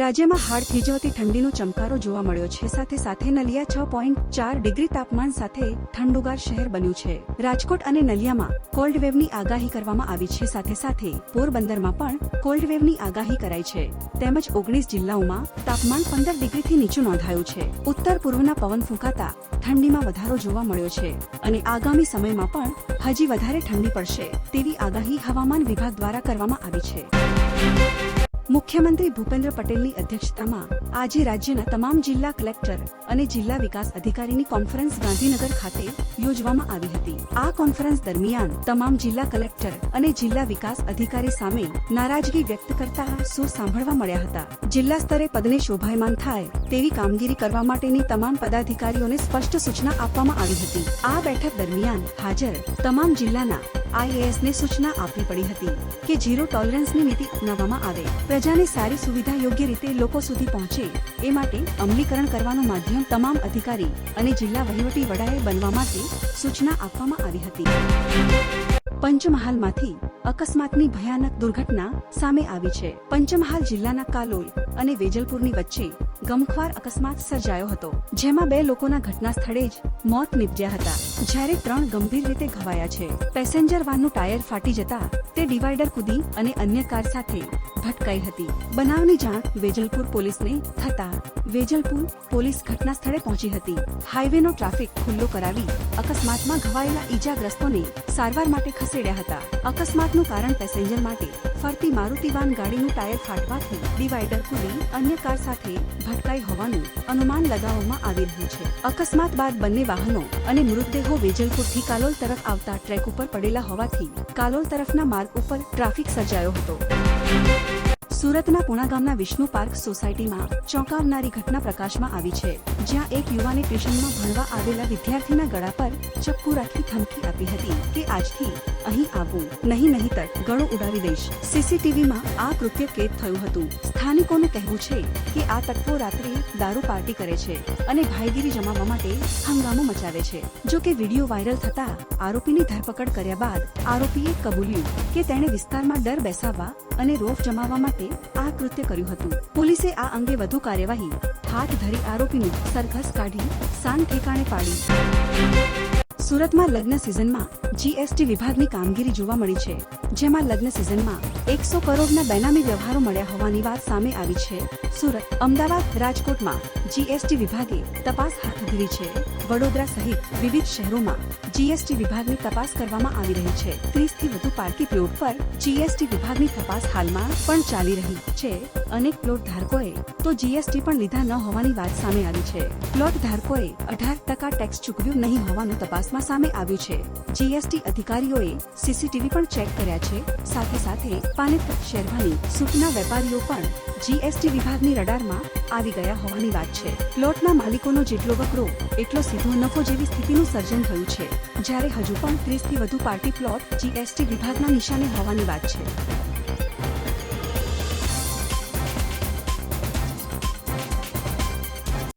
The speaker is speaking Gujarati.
રાજ્યમાં હાડ થીજવતી ઠંડીનો ચમકારો જોવા મળ્યો છે. સાથે સાથે નલિયા છ પોઈન્ટ ચાર ડિગ્રી તાપમાન સાથે ઠંડુગાર શહેર બન્યું છે. રાજકોટ અને નલિયામાં કોલ્ડ વેવની આગાહી કરવામાં આવી છે. સાથે સાથે પોરબંદરમાં પણ કોલ્ડ વેવની આગાહી કરાઈ છે. તેમજ ઓગણીસ જિલ્લાઓમાં તાપમાન પંદર ડિગ્રીથી નીચું નોંધાયું છે. ઉત્તર પૂર્વના પવન ફૂંકાતા ઠંડીમાં વધારો જોવા મળ્યો છે. અને આગામી સમયમાં પણ હજી વધારે ઠંડી પડશે તેવી આગાહી હવામાન વિભાગ દ્વારા કરવામાં આવી છે. મુખ્યમંત્રી ભૂપેન્દ્ર પટેલની અધ્યક્ષતામાં આજે રાજ્યના તમામ જિલ્લા કલેક્ટર અને જિલ્લા વિકાસ અધિકારીની કોન્ફરન્સ ગાંધીનગર ખાતે યોજવામાં આવી હતી. આ કોન્ફરન્સ દરમિયાન તમામ જિલ્લા કલેક્ટર અને જિલ્લા વિકાસ અધિકારી સામે નારાજગી વ્યક્ત કરતા સૂર સાંભળવા મળ્યા હતા? જિલ્લા સ્તરે પદને શોભાયમાન થાય તેવી કામગીરી કરવા માટેની તમામ પદાધિકારીઓને સ્પષ્ટ સૂચના આપવામાં આવી હતી. આ બેઠક દરમિયાન હાજર તમામ જિલ્લાના આઈએએસ ને સૂચના આપવી પડી હતી કે ઝીરો ટોલરન્સની નીતિ અપનાવવામાં આવે. પ્રજાને સારી સુવિધા યોગ્ય રીતે લોકો સુધી પહોંચે, એ માટે અમલીકરણ કરવાનું માધ્યમ તમામ અધિકારી અને જિલ્લા વહીવટી વડાએ બનવા માટે સૂચના આપવામાં આવી હતી. પંચમહાલમાંથી અકસ્માતની ભયાનક દુર્ઘટના સામે આવી છે. પંચમહાલ જિલ્લાના કાલોલ અને વેજલપુરની વચ્ચે ગમખ્વાર અકસ્માત સર્જાયો હતો, જેમાં બે લોકોના ઘટના સ્થળે જ મોત નીપજ્યા હતા. જ્યારે ત્રણ ગંભીર રીતે ઘવાયા છે. પેસેન્જર વાનનું ટાયર ફાટી જતા તે ડિવાઈડર કૂદી અને અન્ય કાર સાથે ભટકાઈ હતી. બનાવની જાણ વેજલપુર પોલીસને થતા વેજલપુર પોલીસ ઘટના સ્થળે પહોંચી હતી. હાઈવેનો ટ્રાફિક ખુલ્લો કરાવી અકસ્માતમાં ઘવાયેલા ઈજાગ્રસ્તોને સારવાર માટે ખસેડ્યા હતા. અકસ્માતનું કારણ પેસેન્જર માટે ફરતી મારુતિ વાન ગાડીનું ટાયર ફાટવાથી ડિવાઈડર ખુલી, અન્ય કાર સાથે ભટકાઈ હોવાનું અનુમાન લગાવવામાં આવી રહ્યું છે. અકસ્માત બાદ બંને વાહનો અને મૃતદેહો વેજલપુરથી કાલોલ તરફ આવતા ટ્રેક ઉપર પડેલા હોવાથી કાલોલ તરફના માર્ગ ઉપર ટ્રાફિક સર્જાયો હતો. સુરતના પુણા ગામના વિષ્ણુ પાર્ક સોસાયટીમાં ચોંકાવનારી ઘટના પ્રકાશમાં આવી છે, જ્યાં એક યુવાને ટ્યુશનમાં ભણવા આવેલા વિદ્યાર્થીના ગળા પર ચપ્પુ રાખી ધમકી આપી હતી કે આજથી અહીં આવવું નહીં નહીંતર ગળો ઉડાવી દઈશ. સીસીટીવીમાં આ કૃત્ય કેદ થયું હતું. સ્થાનિકોનું કહેવું છે કે આ તત્વો રાત્રે દારૂ પાર્ટી કરે છે અને ભાઈગીરી જમાવવા માટે હંગામો મચાવે છે. જો કે વીડિયો વાયરલ થતા આરોપીની ધરપકડ કર્યા બાદ આરોપીએ કબૂલ્યું કે તેણે વિસ્તારમાં ડર બેસાવવા અને રોફ જમાવવા માટે આ કૃત્ય કર્યું હતું. પોલીસે આ અંગે વધુ કાર્યવાહી હાથ ધરી આરોપીની સરઘસ કાઢી સાન ઠેકાણે પાડી. સુરતમાં લગ્ન સિઝનમાં જીએસટી વિભાગની કામગીરી જોવા મળી છે, જેમાં લગ્ન સિઝનમાં એકસો કરોડના બેનામી વ્યવહારો મળ્યા હોવાની વાત સામે આવી છે. સુરત, અમદાવાદ, રાજકોટમાં જીએસટી વિભાગે તપાસ હાથ ધરી છે. વડોદરા સહિત વિવિધ શહેરોમાં જીએસટી વિભાગની તપાસ કરવામાં આવી રહી છે. ત્રીસથી વધુ પાર્કી પ્લોટ પર જીએસટી વિભાગની તપાસ હાલમાં પણ ચાલી રહી છે. અનેક પ્લોટ ધારકોએ તો જીએસટી પણ લીધા ન હોવાની વાત સામે આવી છે. પ્લોટ ધારકોએ અઢાર ટકા ટેક્સ ચૂકવ્યું નહીં હોવાનું તપાસમાં સામે આવ્યું છે. જીએસટી અધિકારીઓએ સીસીટીવી પણ ચેક કર્યા છે. સાથે સાથે પાનેતર શેરવાની સૂટના વેપારીઓ પણ જીએસટી વિભાગની રડારમાં આવી ગયા હોવાની વાત છે. પ્લોટના માલિકોનો જેટલો વકરો, એટલો સીધો નફો જેવી સ્થિતિનું સર્જન થયું છે. જ્યારે હજુ પણ ત્રીસથી વધુ પાર્ટી પ્લોટ જીએસટી વિભાગના નિશાને હોવાની વાત છે.